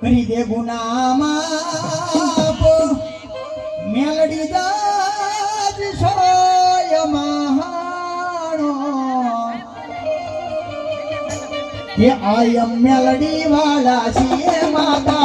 કરી દે ગુના માફ મેલડી દાજ સોય મહાણો. એ આયમ મેલડી વાળા છીએ માતા.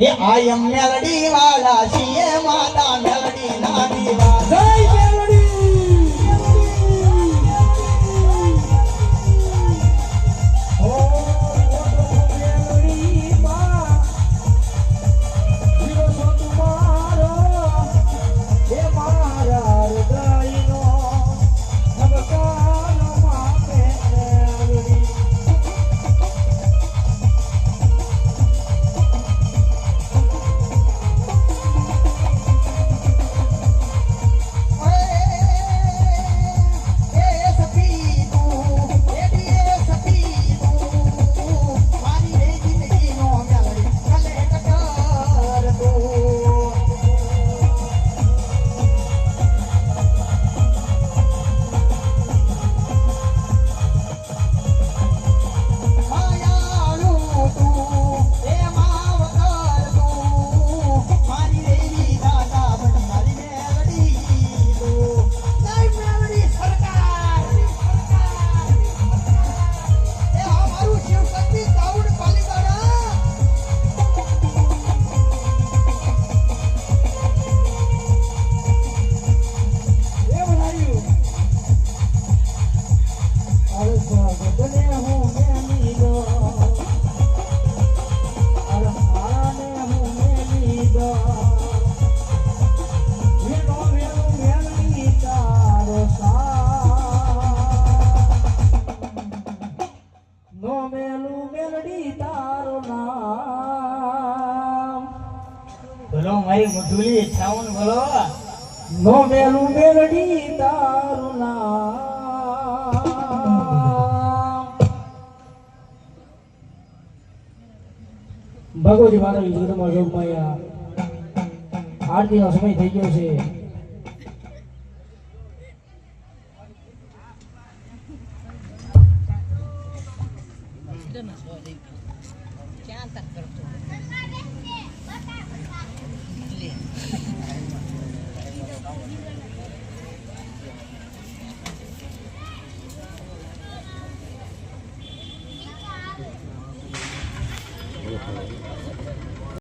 એ આયમ મેલડી વાળા છીએ માતા મેલડી ના દીવા જય બોલો મારી મધુલી છાવન બોલો નો મેલું મેલડી તારું નામ. ભગવતી માતા જગદમાં યોગમાયા આરતીનો સમય થઈ ગયો છે. Bây.